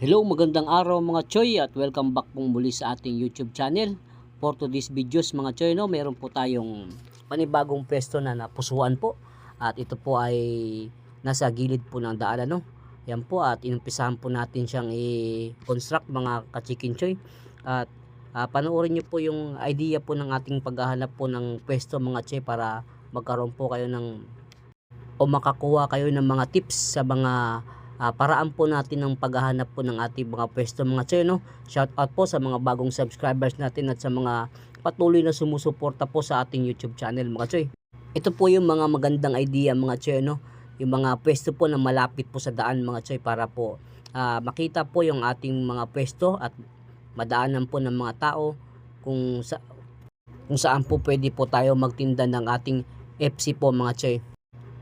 Hello, magandang araw mga Choy at welcome back pong muli sa ating YouTube channel. For today's videos mga Choy, no, meron po tayong panibagong pwesto na napusuan po. At ito po ay nasa gilid po ng daan no. Yan po at inumpisahan po natin siyang i-construct mga ka-chicken Choy. At ah, panoorin niyo po yung idea po ng ating paghahanap po ng pwesto mga Choy para magkaroon po kayo ng o makakuha kayo ng mga tips sa mga ah, paraan po natin ng paghahanap po ng ating mga pwesto mga choy no? Shout out po sa mga bagong subscribers natin at sa mga patuloy na sumusuporta po sa ating YouTube channel mga choy ito po yung mga magandang idea mga choy no? Yung mga pwesto po na malapit po sa daan mga choy para po ah, makita po yung ating mga pwesto at madaanan po ng mga tao kung sa kung saan po pwede po tayo magtinda ng ating FC po mga choy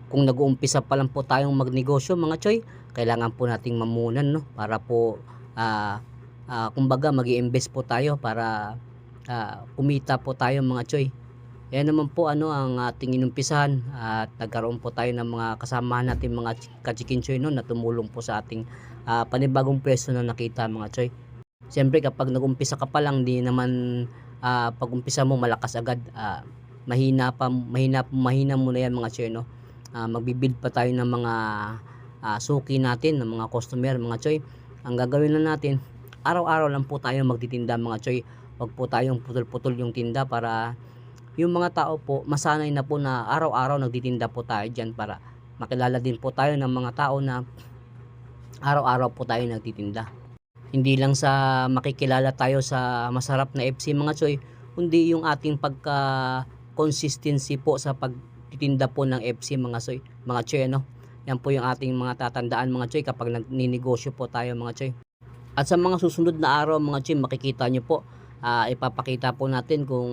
kung nag-uumpisa pa lang po tayong magnegosyo mga choy, kailangan po nating mamunan no para po ah ah, kumbaga magi-invest po tayo para ah, kumita po tayo mga choy. Yan naman po ano ang ating inumpisahan at nagkaroon po tayo ng mga kasama natin mga chi- kachikin choy no na tumulong po sa ating ah, panibagong pwesto na nakita mga choy. Siyempre kapag nag-umpisa ka pa lang di naman ah, pag umpisa mo malakas agad ah, mahina pa mahina mahina muna yan mga choy no uh, magbibuild pa tayo ng mga ah, suki natin, ng mga customer, mga choy. Ang gagawin lang natin, araw-araw lang po tayo magtitinda mga choy. Huwag po tayong putol-putol yung tinda para yung mga tao po masanay na po na araw-araw nagtitinda po tayo dyan para makilala din po tayo ng mga tao na araw-araw po tayo nagtitinda. Hindi lang sa makikilala tayo sa masarap na FC mga choy, kundi yung ating pagka consistency po sa pagtitinda po ng FC mga choy, mga choy ano. Yan po yung ating mga tatandaan mga choy kapag nagninegosyo po tayo mga choy. At sa mga susunod na araw mga choy, makikita nyo po, ah, ipapakita po natin kung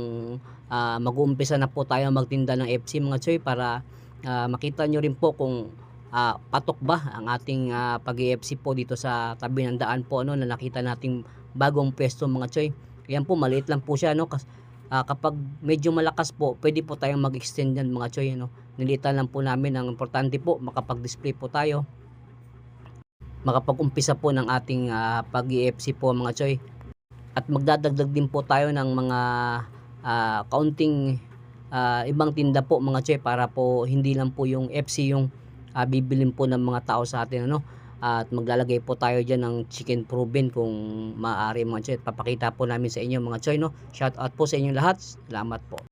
ah, mag-uumpisa na po tayo magtinda ng FC mga choy para ah, makita nyo rin po kung ah, patok ba ang ating ah, pag-EFC po dito sa tabi ng daan po ano na nakita nating bagong pwesto mga choy. Yan po maliit lang po siya no kas ah, kapag medyo malakas po, pwede po tayong mag-extend yan mga choy ano. Nilitan lang po namin ang importante po makapag-display po tayo. Makapag-umpisa po ng ating ah, pag-EFC po mga choy. At magdadagdag din po tayo ng mga ah, kaunting ah, ibang tinda po mga choy para po hindi lang po yung FC yung ah, bibilin po ng mga tao sa atin ano at maglalagay po tayo dyan ng chicken proven kung maaari mga choy. Papakita po namin sa inyo mga choy no. Shout out po sa inyo lahat. Salamat po.